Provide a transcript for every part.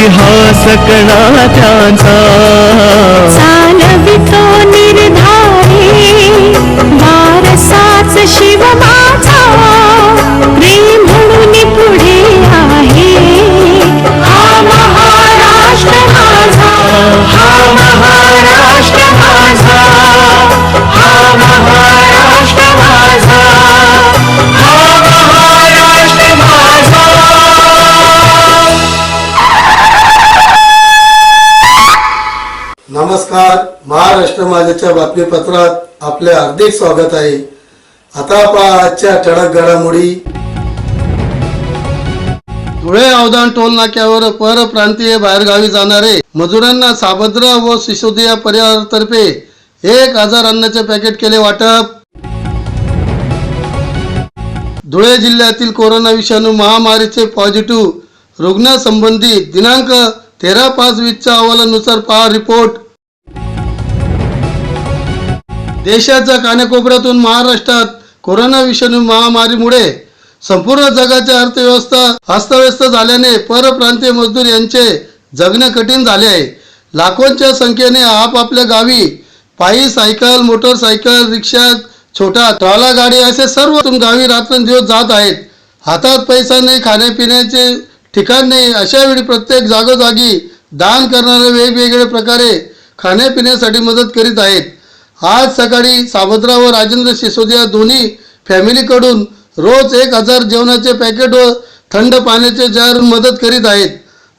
इतिहास कणा त्यांचा चालवितो निर्धारी वारसाच शिव नमस्कार. महाराष्ट्र माझ्याच्या बातमीपत्रात आपले हार्दिक स्वागत आहे. आता पहा आजच्या ठळक घडामोडी. धुळे अवधान टोल नाक्यावर परप्रांतीय बाहेरगावी जाणारे मजुरांना साबद्रा व सिसोदिया परिवारातर्फे एक हजार अन्नाचे पॅकेट केले वाटप. धुळे जिल्ह्यातील कोरोना विषाणू महामारीचे पॉझिटिव्ह रुग्णासंबंधी दिनांक तेरा पाच वीसच्या अहवालानुसार पहा रिपोर्ट. देशाच्या कानाकोपऱ्यातून महाराष्ट्रात कोरोना विषाणू महामारीमुळे संपूर्ण जगाची अर्थव्यवस्था अस्तव्यस्त झाल्याने परप्रांतीय मजदूर यांचे जगणे कठीण झाले आहे. लाखोंच्या संख्येने आपापल्या गावी पायी सायकल मोटरसायकल रिक्षा छोटा ट्रॉला गाडी असे सर्व गावी रात्रंदिवस जात आहेत. हातात पैसा नाही खाण्यापिण्याचे ठिकाण नाही अशा वेळी प्रत्येक जागोजागी दान करणारे वेगवेगळ्या प्रकारे खाण्यापिण्यासाठी मदत करीत आहेत. आज सकाळी सावत्रा व राजेंद्र सिसोदिया दोन्ही फॅमिलीकडून रोज एक हजार जेवणाचे पॅकेट व थंड पाण्याचे जार मदत करीत आहेत.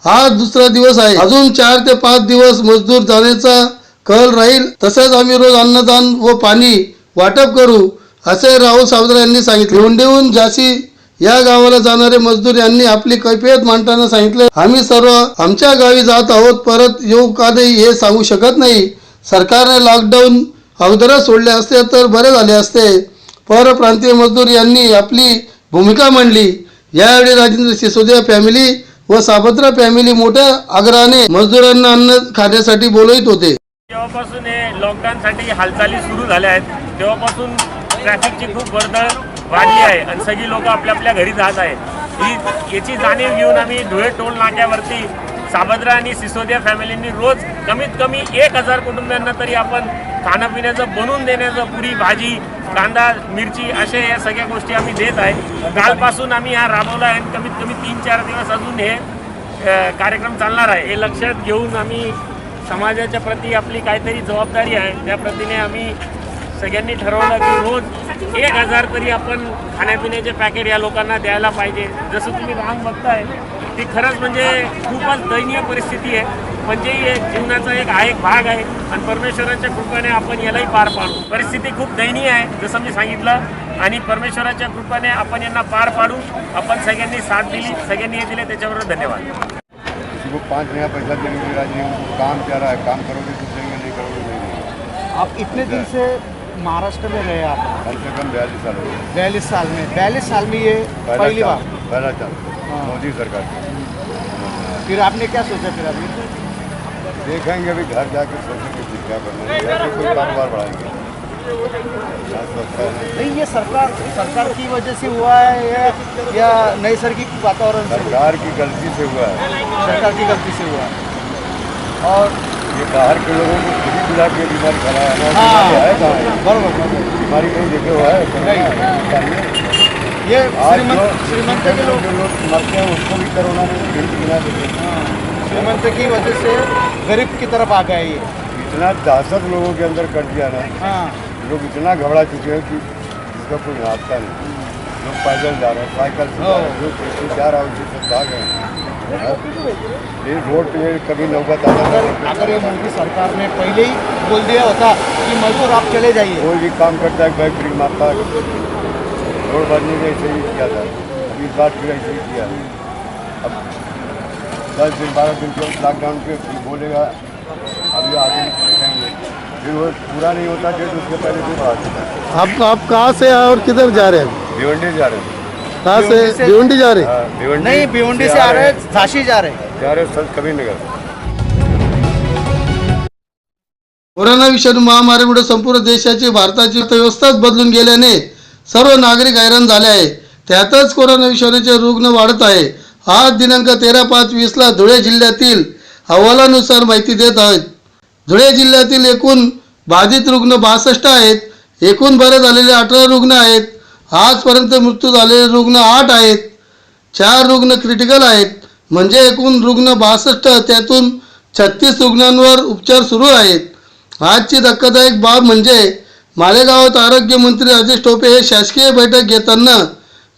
आज दुसरा दिवस आहे. अजून चार ते पाच दिवस मजदूर जाण्याचा कल राहील. तसेच आम्ही रोज अन्नदान व पाणी वाटप करू असे राहुल सावत्रा यांनी सांगितले. हुंडीहून जासी या गावाला जाणारे मजदूर यांनी आपली कैफियत मांडताना सांगितले. आम्ही सर्व आमच्या गावी जात आहोत. परत येऊ का नाही हे सांगू शकत नाही. सरकारने लॉकडाऊन अगोदरच सोडले असते तर बरे झाले असते. परप्रांतीय मजदूर यांनी आपली भूमिका मांडली. यावेळी राजेंद्र सिसोदिया फॅमिली व साबत्रा फॅमिली मोठ्या आग्रहाने मजदूरांना अन्न खाण्यासाठी बोलवित होते. जेव्हापासून हे लॉकडाऊनसाठी हालचाली सुरू झाल्या आहेत तेव्हापासून ट्रॅफिकची खूप वर्दळ वाढली आहे आणि सगळी लोक आपल्या आपल्या घरी जात आहेत. ही याची जाणीव घेऊन आम्ही धुळे टोल नाक्यावरती साबद्रा आणि सिसोदिया फॅमिलींनी रोज कमीत कमी एक हजार कुटुंबियांना तरी आपण खाण्यापिण्याचं बनवून देण्याचं पुरी भाजी कांदा मिरची अशा या सगळ्या गोष्टी आम्ही देत आहे. कालपासून आम्ही हा राबवला आहे आणि कमीत कमी तीन चार दिवस अजून हे कार्यक्रम चालणार आहे. हे लक्षात घेऊन आम्ही समाजाच्या प्रती आपली काहीतरी जबाबदारी आहे. त्या प्रतीने आम्ही सगळ्यांनी ठरवलं की रोज एक हजार तरी आपण खाण्यापिण्याचे पॅकेट या लोकांना द्यायला पाहिजे. जसं तुम्ही लहान बघताय ती खरंच म्हणजे खूपच दयनीय परिस्थिती आहे. पण जे हे जीवनाचा एक हा एक भाग आहे आणि परमेश्वराच्या कृपेने आपण यालाही पार पाडू. परिस्थिती खूप दयनीय आहे जसं मी सांगितलं. आणि परमेश्वराच्या कृपेने आपण यांना पार पाडू. आपण सगळ्यांनी साथ दिली सगळ्यांनी हे दिले त्याच्याबरोबर धन्यवाद. को पाँच नया पैसा देने के राजी उनको काम क्या रहा है काम करोगे तो देंगे नहीं करोगे नहीं आप इतने दिन से महाराष्ट्र में रहे आप? कम से कम बयालीस साल हो बयालीस साल में बयालीस साल में ये पहला बार? पहला हाँ। मोदी सरकार का। फिर आपने क्या सोचा फिर अभी? देखेंगे अभी घर जाके सोचेंगे कि क्या करना है। कोई कारोबार बढ़ाएँगे। नहीं ये सरकार सरकार की वजह से हुआ है या, या नैसर्गिक वातावरण से? हुआ? सरकार की गलती से हुआ है। सरकार की गलती से हुआ है। और ये बाहर के लोगों को खुद ही बुला के बीमारी फैलाया है। हाँ। बीमारी कहाँ? बरोबर बरोबर। बीमारी कहीं देखे हुआ है? ये श्रीमंत श्रीमंत के लोग जो लोग मरते हैं उसको भी कोरोना देते हैं श्रीमंत की वजह से गरीब की तरफ़ आ गया ये। इतना दहशत लोगों के अंदर कर दिया ना हाँ। लोग इतना घबरा चुके हैं कि इसका कोई रास्ता नहीं। लोग पैदल जा रहे हैं साइकिल से जा जो कैसे जा रहा है उसी से भाग रहे हैं। हाँ? ये रोड पे कभी नौबत आता अगर ये मोदी सरकार ने पहले ही बोल दिया होता कि मजदूर आप चले जाइए। कोई भी काम करता है बैग फ्री मारता है। रोड बनने में ऐसे ही किया था अभी इस बार फिर ऐसे ही किया अब दस दिन बारह दिन के लॉकडाउन के बोलेगा अभी आगे देखेंगे फिर वो पूरा नहीं होता डेट उसके पहले फिर बढ़ा देता है आप आप कहाँ से और किधर जा रहे हैं? भिवंडी जा रहे हैं। कहाँ से? भिवंडी जा रहे हैं? हाँ, नहीं भिवंडी से आ रहे हैं झांसी जा रहे हैं। जा रहे हैं संत कबीर नगर। कोरोना विषाणू महामारीमुळे संपूर्ण देशाची भारताची अर्थव्यवस्थाच बदलून गेल्याने सर्व नागरिक हैराण झाले आहे. त्यातच कोरोना विषाणूचे रुग्ण वाढत आहे. आज दिनांक तेरा पाच वीसला धुळे जिल्ह्यातील अहवालानुसार माहिती देत आहेत. धुळे जिल्ह्यातील एकूण बाधित रुग्ण बासष्ट आहेत. एकूण बरे झालेले अठरा रुग्ण आहेत. आजपर्यंत मृत्यू झालेले रुग्ण आठ आहेत. चार रुग्ण क्रिटिकल आहेत. म्हणजे एकूण रुग्ण बासष्ट त्यातून छत्तीस रुग्णांवर उपचार सुरू आहेत. आजची धक्कादायक बाब म्हणजे मालेगावात आरोग्यमंत्री राजेश टोपे हे शासकीय बैठक घेताना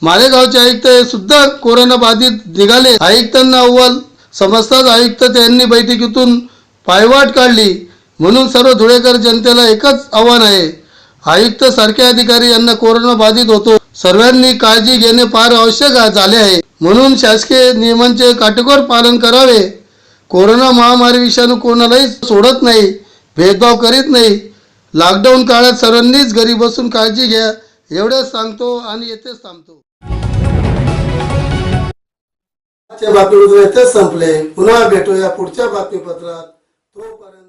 मालेगावचे आयुक्त हे सुद्धा कोरोना बाधित निघाले. आयुक्तांना अव्वल समजताच आयुक्त त्यांनी बैठकीतून पायवाट काढली. म्हणून सर्व धुळेकर जनतेला एकच आव्हान आहे. आयुक्त सारखे अधिकारी यांना कोरोना बाधित होतो. सर्वांनी काळजी घेणे फार आवश्यक झाले आहे. म्हणून शासकीय नियमांचे काटेकोर पालन करावे. कोरोना महामारी विषाणू कोणालाही सोडत नाही. भेदभाव करीत नाही. लॉकडाऊन काळात सर्वांनीच घरी बसून काळजी घ्या एवढंच सांगतो आणि येथेच थांबतो. आजच्या बातमीपत्र येथेच संपले. पुन्हा भेटूया पुढच्या बातमीपत्रात. तोपर्यंत